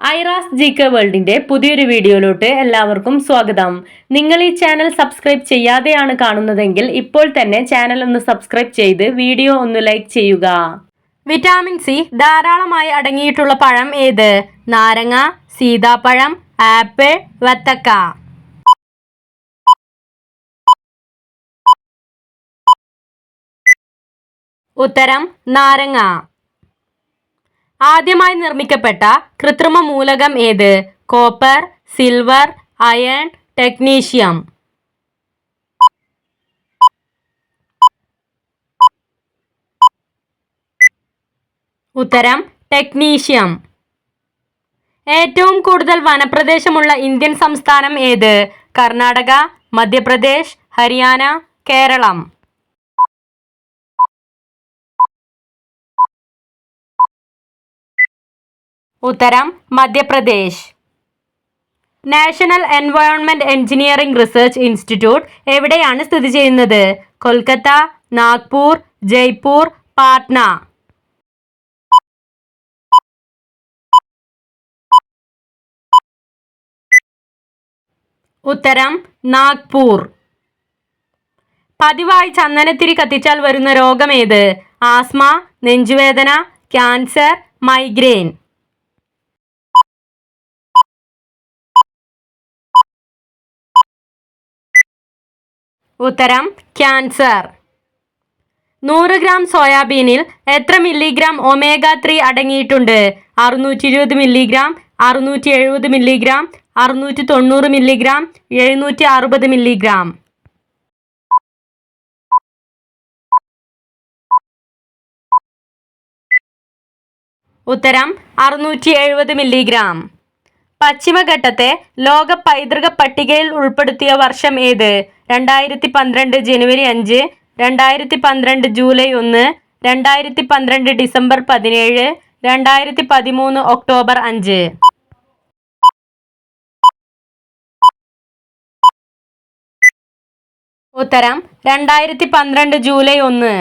Aira's G K വേൾഡിന്റെ പുതിയൊരു വീഡിയോയിലോട്ട് എല്ലാവർക്കും സ്വാഗതം. നിങ്ങൾ ഈ ചാനൽ സബ്സ്ക്രൈബ് ചെയ്യാതെയാണ് കാണുന്നതെങ്കിൽ ഇപ്പോൾ തന്നെ ചാനൽ ഒന്ന് സബ്സ്ക്രൈബ് ചെയ്ത് വീഡിയോ ഒന്ന് ലൈക്ക് ചെയ്യുക. വിറ്റാമിൻ സി ധാരാളമായി അടങ്ങിയിട്ടുള്ള പഴം ഏത്? നാരങ്ങ സീതാപ്പഴം ആപ്പിൾ വത്തക്ക. ഉത്തരം നാരങ്ങ. ആദ്യമായി നിർമ്മിക്കപ്പെട്ട കൃത്രിമ മൂലകം ഏത്? Copper silver iron technetium. ഉത്തരം ടെക്നീഷ്യം. ഏറ്റവും കൂടുതൽ വനപ്രദേശമുള്ള ഇന്ത്യൻ സംസ്ഥാനം ഏത്? കർണാടക മധ്യപ്രദേശ് ഹരിയാന കേരളം. ഉത്തരം Madhya Pradesh. National environment engineering research institute എവിടെയാണ് സ്ഥിതി ചെയ്യുന്നത്? കൊൽക്കത്ത നാഗ്പൂർ ജയ്പൂർ പാട്ന. ഉത്തരം നാഗ്പൂർ. പതിവായി ചന്ദനത്തിരി കത്തിച്ചാൽ വരുന്ന രോഗം ഏത്? ആസ്മ നെഞ്ചുവേദന ക്യാൻസർ മൈഗ്രെയിൻ ഉത്തരം ക്യാൻസർ. നൂറ് ഗ്രാം സോയാബീനിൽ എത്ര മില്ലിഗ്രാം ഒമേഗ ത്രീ അടങ്ങിയിട്ടുണ്ട്? അറുന്നൂറ്റി ഇരുപത് മില്ലിഗ്രാം അറുന്നൂറ്റി എഴുപത് മില്ലിഗ്രാം അറുന്നൂറ്റി തൊണ്ണൂറ് മില്ലിഗ്രാം എഴുന്നൂറ്റി അറുപത് മില്ലിഗ്രാം. ഉത്തരം അറുന്നൂറ്റി എഴുപത് മില്ലിഗ്രാം. പശ്ചിമഘട്ടത്തെ ലോക പൈതൃക പട്ടികയിൽ ഉൾപ്പെടുത്തിയ വർഷം ഏത്? രണ്ടായിരത്തി പന്ത്രണ്ട് ജനുവരി അഞ്ച് രണ്ടായിരത്തി പന്ത്രണ്ട് ജൂലൈ ഒന്ന് രണ്ടായിരത്തി പന്ത്രണ്ട് ഡിസംബർ പതിനേഴ് രണ്ടായിരത്തി പതിമൂന്ന് ഒക്ടോബർ അഞ്ച്. ഉത്തരം രണ്ടായിരത്തി പന്ത്രണ്ട് ജൂലൈ ഒന്ന്.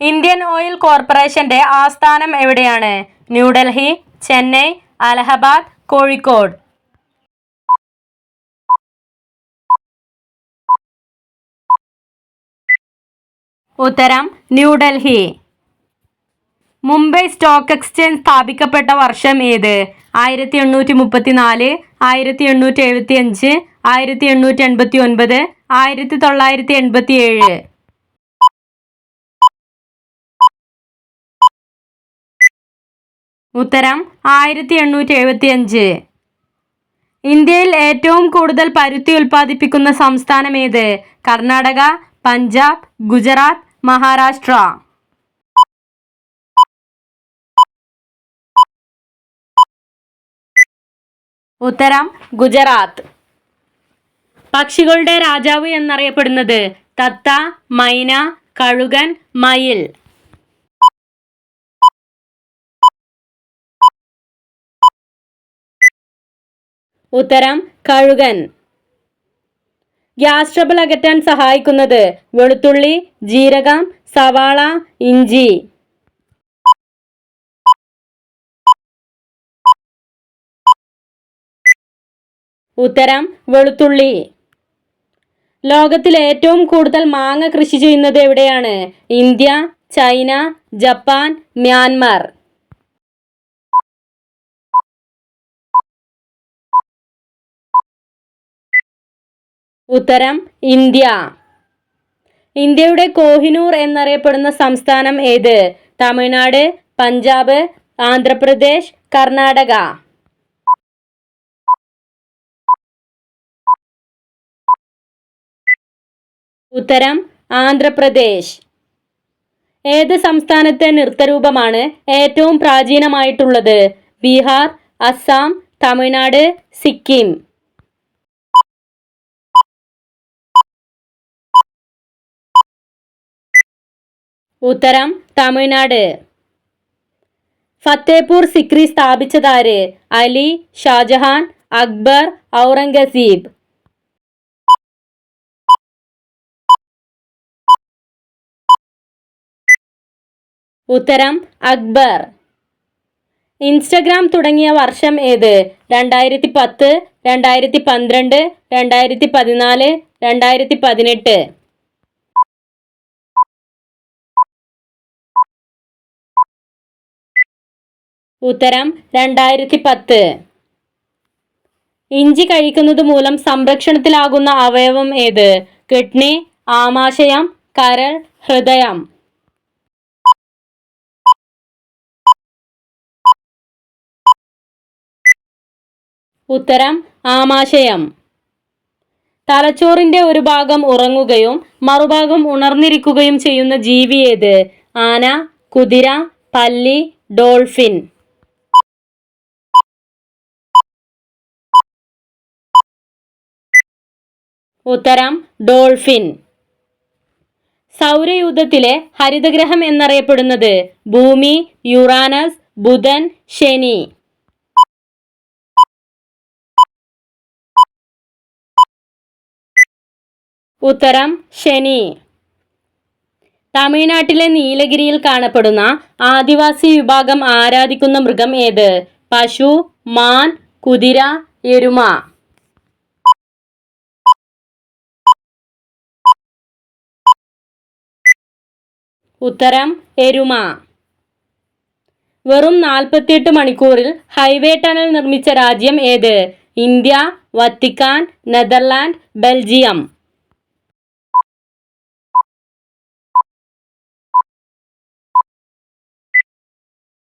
ഇന്ത്യൻ ഓയിൽ കോർപ്പറേഷന്റെ ആസ്ഥാനം എവിടെയാണ്? ന്യൂഡൽഹി ചെന്നൈ അലഹബാദ് കോഴിക്കോട്. ഉത്തരം ന്യൂഡൽഹി മുംബൈ സ്റ്റോക്ക് എക്സ്ചേഞ്ച് സ്ഥാപിക്കപ്പെട്ട വർഷം ഏത്? ആയിരത്തി എണ്ണൂറ്റി മുപ്പത്തി നാല് ആയിരത്തി എണ്ണൂറ്റി എഴുപത്തി അഞ്ച് ആയിരത്തി എണ്ണൂറ്റി എൺപത്തി ഒൻപത് ആയിരത്തി തൊള്ളായിരത്തി എൺപത്തി ഏഴ് ഉത്തരം ആയിരത്തി എണ്ണൂറ്റി എഴുപത്തി അഞ്ച് ഇന്ത്യയിൽ ഏറ്റവും കൂടുതൽ പരുത്തി ഉൽപ്പാദിപ്പിക്കുന്ന സംസ്ഥാനം ഏത്? കർണാടക പഞ്ചാബ് ഗുജറാത്ത് മഹാരാഷ്ട്ര. ഉത്തരം ഗുജറാത്ത്. പക്ഷികളുടെ രാജാവ് എന്നറിയപ്പെടുന്നത് തത്ത മൈന കഴുകൻ മയിൽ. ഉത്തരം കഴുകൻ. ഗ്യാസ് ട്രബിൾ അകറ്റാൻ സഹായിക്കുന്നത് വെളുത്തുള്ളി ജീരകം സവാള ഇഞ്ചി. ഉത്തരം വെളുത്തുള്ളി. ലോകത്തിൽ ഏറ്റവും കൂടുതൽ മാങ്ങ കൃഷി ചെയ്യുന്നത് എവിടെയാണ്? India China Japan Myanmar. ഉത്തരം ഇന്ത്യ. ഇന്ത്യയുടെ കോഹിനൂർ എന്നറിയപ്പെടുന്ന സംസ്ഥാനം ഏത്? തമിഴ്നാട് പഞ്ചാബ് ആന്ധ്രാപ്രദേശ് കർണാടക. ഉത്തരം ആന്ധ്രാപ്രദേശ്. ഏത് സംസ്ഥാനത്തെ നൃത്തരൂപമാണ് ഏറ്റവും പ്രാചീനമായിട്ടുള്ളത്? ബീഹാർ അസം തമിഴ്നാട് സിക്കിം. ഉത്തരം തമിഴ്നാട്. ഫത്തേപൂർ സിക്രി സ്ഥാപിച്ചതാര്? അലി ഷാജഹാൻ അക്ബർ ഔറംഗസീബ്. ഉത്തരം അക്ബർ. ഇൻസ്റ്റഗ്രാം തുടങ്ങിയ വർഷം ഏത്? രണ്ടായിരത്തി പത്ത് രണ്ടായിരത്തി പന്ത്രണ്ട് രണ്ടായിരത്തി പതിനാല് രണ്ടായിരത്തി പതിനെട്ട് ഉത്തരം രണ്ടായിരത്തി പത്ത് ഇഞ്ചി കഴിക്കുന്നത് മൂലം സംരക്ഷണത്തിലാകുന്ന അവയവം ഏത്? കിഡ്നി ആമാശയം കരൾ ഹൃദയം. ഉത്തരം ആമാശയം. തലച്ചോറിന്റെ ഒരു ഭാഗം ഉറങ്ങുകയും മറുഭാഗം ഉണർന്നിരിക്കുകയും ചെയ്യുന്ന ജീവി ഏത്? ആന കുതിര പല്ലി ഡോൾഫിൻ. ഉത്തരം ഡോൾഫിൻ. സൗരയൂഥത്തിലെ ഹരിതഗ്രഹം എന്നറിയപ്പെടുന്നത് ഭൂമി യുറാനസ് ബുധൻ ശനി. ഉത്തരം ശനി. തമിഴ്നാട്ടിലെ നീലഗിരിയിൽ കാണപ്പെടുന്ന ആദിവാസി വിഭാഗം ആരാധിക്കുന്ന മൃഗം ഏത്? പശു മാൻ കുതിര എരുമ. ഉത്തരം എരുമ. വെറും നാൽപ്പത്തിയെട്ട് മണിക്കൂറിൽ ഹൈവേ ടണൽ നിർമ്മിച്ച രാജ്യം ഏത്? India Vatican Netherland Belgium.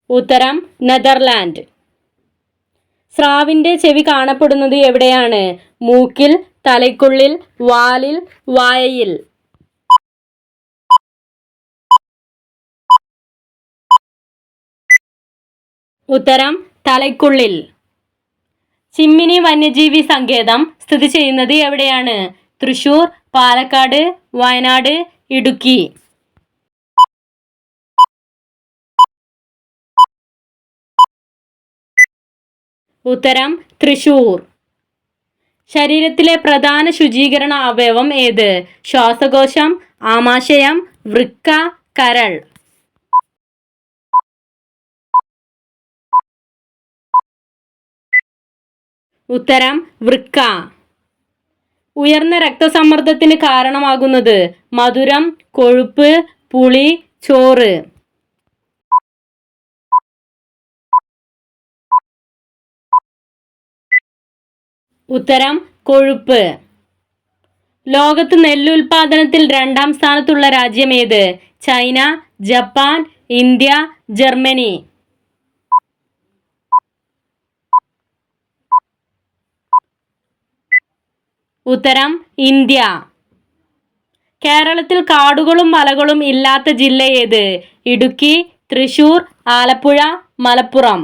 ഉത്തരം നെതർലാൻഡ്. സ്രാവിന്റെ ചെവി കാണപ്പെടുന്നത് എവിടെയാണ്? മൂക്കിൽ തലയ്ക്കുള്ളിൽ വാലിൽ വായയിൽ. ഉത്തരം തലയ്ക്കുള്ളിൽ. ചിമ്മിനി വന്യജീവി സങ്കേതം സ്ഥിതി ചെയ്യുന്നത് എവിടെയാണ്? തൃശൂർ പാലക്കാട് വയനാട് ഇടുക്കി. ഉത്തരം തൃശൂർ. ശരീരത്തിലെ പ്രധാന ശുചീകരണ അവയവം ഏത്? ശ്വാസകോശം ആമാശയം വൃക്ക കരൾ. ഉത്തരം വൃക്ക. ഉയർന്ന രക്തസമ്മർദ്ദത്തിന് കാരണമാകുന്നത് മധുരം കൊഴുപ്പ് പുളി ചോറ്. ഉത്തരം കൊഴുപ്പ്. ലോകത്ത് നെല്ലുൽപാദനത്തിൽ രണ്ടാം സ്ഥാനത്തുള്ള രാജ്യം ഏത്? China Japan India Germany. ഉത്തരം ഇന്ത്യ. കേരളത്തിൽ കാടുകളും മലകളും ഇല്ലാത്ത ജില്ല ഏത്? ഇടുക്കി തൃശൂർ ആലപ്പുഴ മലപ്പുറം.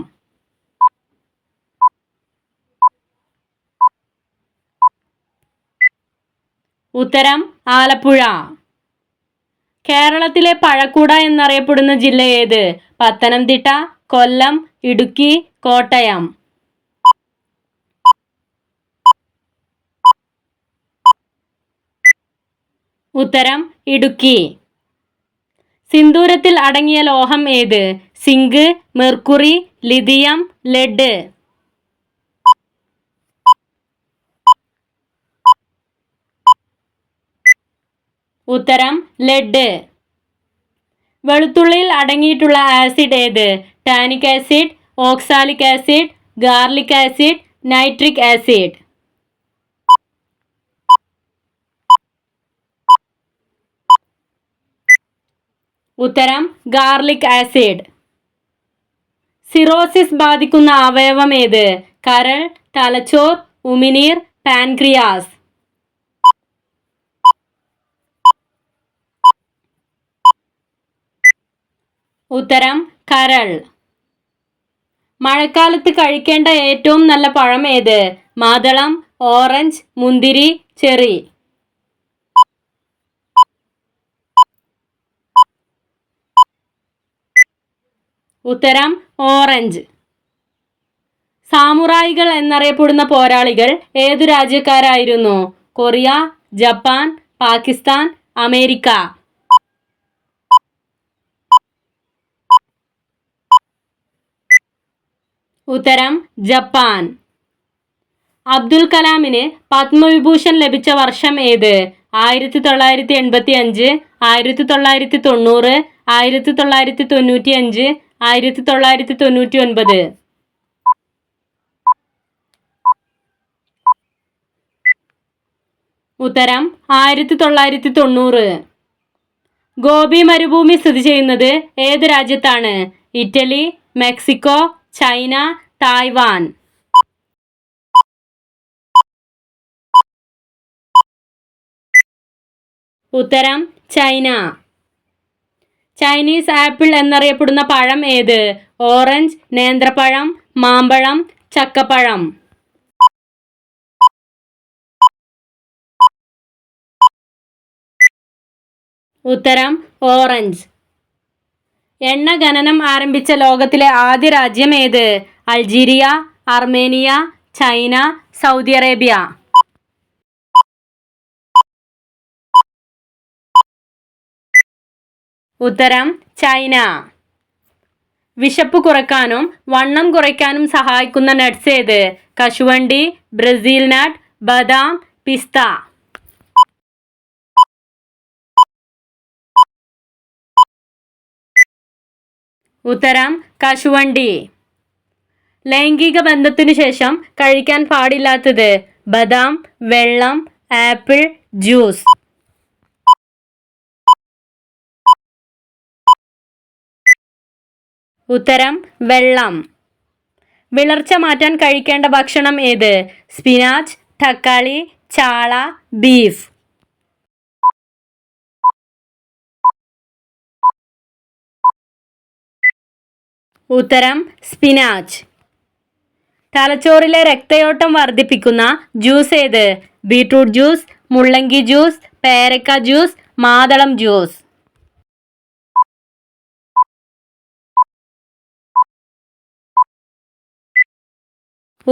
ഉത്തരം ആലപ്പുഴ. കേരളത്തിലെ പഴക്കൂട എന്നറിയപ്പെടുന്ന ജില്ല ഏത്? പത്തനംതിട്ട കൊല്ലം ഇടുക്കി കോട്ടയം. ഉത്തരം ഇടുക്കി. സിന്ദൂരത്തിൽ അടങ്ങിയ ലോഹം ഏത്? Zinc mercury lithium lead. ഉത്തരം ലെഡ്. വെളുത്തുള്ളിയിൽ അടങ്ങിയിട്ടുള്ള ആസിഡ് ഏത്? Tannic acid oxalic acid garlic acid nitric acid. ഉത്തരം ഗാർലിക് ആസിഡ്. സിറോസിസ് ബാധിക്കുന്ന അവയവം ഏത്? കരൾ തലച്ചോർ ഉമിനീർ പാൻക്രിയാസ്. ഉത്തരം കരൾ. മഴക്കാലത്ത് കഴിക്കേണ്ട ഏറ്റവും നല്ല പഴം ഏത്? മാതളം ഓറഞ്ച് മുന്തിരി ചെറി. ഉത്തരം ഓറഞ്ച്. സാമുറായികൾ എന്നറിയപ്പെടുന്ന പോരാളികൾ ഏതു രാജ്യക്കാരായിരുന്നു? Korea Japan Pakistan America. ഉത്തരം ജപ്പാൻ. അബ്ദുൽ കലാമിന് പത്മവിഭൂഷൺ ലഭിച്ച വർഷം ഏത്? ആയിരത്തി തൊള്ളായിരത്തി എൺപത്തി അഞ്ച് ആയിരത്തി തൊള്ളായിരത്തി തൊണ്ണൂറ് ആയിരത്തി തൊള്ളായിരത്തി തൊണ്ണൂറ്റി അഞ്ച് ആയിരത്തി തൊള്ളായിരത്തി തൊണ്ണൂറ്റി ഒൻപത് ഉത്തരം ആയിരത്തി തൊള്ളായിരത്തി തൊണ്ണൂറ് ഗോപി മരുഭൂമി സ്ഥിതി ചെയ്യുന്നത് ഏത് രാജ്യത്താണ്? Italy Mexico China Taiwan. ഉത്തരം ചൈന. ചൈനീസ് ആപ്പിൾ എന്നറിയപ്പെടുന്ന പഴം ഏത്? ഓറഞ്ച് നേന്ത്രപ്പഴം മാമ്പഴം ചക്കപ്പഴം. ഉത്തരം ഓറഞ്ച്. എണ്ണ ഖനനം ആരംഭിച്ച ലോകത്തിലെ ആദ്യ രാജ്യം ഏത്? Algeria Armenia China Saudi Arabia. ഉത്തരം ചൈന. വിശപ്പ് കുറയ്ക്കാനും വണ്ണം കുറയ്ക്കാനും സഹായിക്കുന്ന നട്ട്സ് ഏത്? കശുവണ്ടി ബ്രസീൽ നട്ട് ബദാം പിസ്ത. ഉത്തരം കശുവണ്ടി. ലൈംഗിക ബന്ധത്തിനു ശേഷം കഴിക്കാൻ പാടില്ലാത്തത് ബദാം വെള്ളം ആപ്പിൾ ജ്യൂസ്. ഉത്തരം വെള്ളം. വിളർച്ച മാറ്റാൻ കഴിക്കേണ്ട ഭക്ഷണം ഏത്? സ്പിനാച്ച് തക്കാളി ചാള ബീഫ്. ഉത്തരം സ്പിനാച്ച്. തലച്ചോറിലെ രക്തയോട്ടം വർദ്ധിപ്പിക്കുന്ന ജ്യൂസ് ഏത്? ബീട്രൂട്ട് ജ്യൂസ് മുള്ളങ്കി ജ്യൂസ് പേരക്ക ജ്യൂസ് മാതളം ജ്യൂസ്.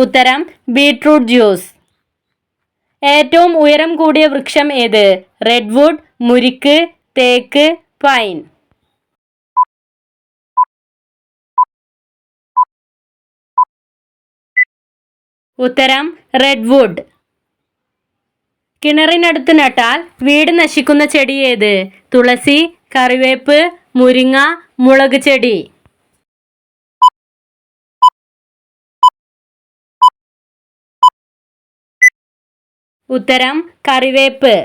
ഉത്തരം ബീട്രൂട്ട് ജ്യൂസ്. ഏറ്റവും ഉയരം കൂടിയ വൃക്ഷം ഏത്? റെഡ്വുഡ് മുരിക്ക് തേക്ക് പൈൻ ഉത്തരം റെഡ്വുഡ് കിണറിനടുത്ത് നട്ടാൽ വീട് നശിക്കുന്ന ചെടി ഏത്? തുളസി കറിവേപ്പ് മുരിങ്ങ മുളക് ചെടി. ഉത്തരം കറിവേപ്പ്.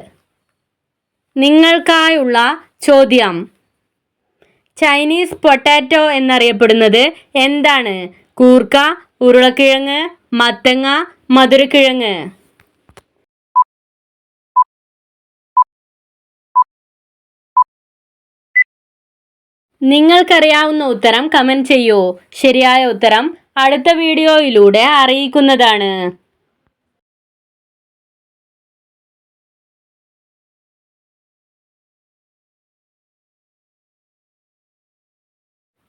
നിങ്ങൾക്കായുള്ള ചോദ്യം. ചൈനീസ് പൊട്ടാറ്റോ എന്നറിയപ്പെടുന്നത് എന്താണ്? കൂർക്ക ഉരുളക്കിഴങ്ങ് മത്തങ്ങ മധുരക്കിഴങ്ങ്. നിങ്ങൾക്കറിയാവുന്ന ഉത്തരം കമന്റ് ചെയ്യൂ. ശരിയായ ഉത്തരം അടുത്ത വീഡിയോയിലൂടെ അറിയിക്കുന്നതാണ്.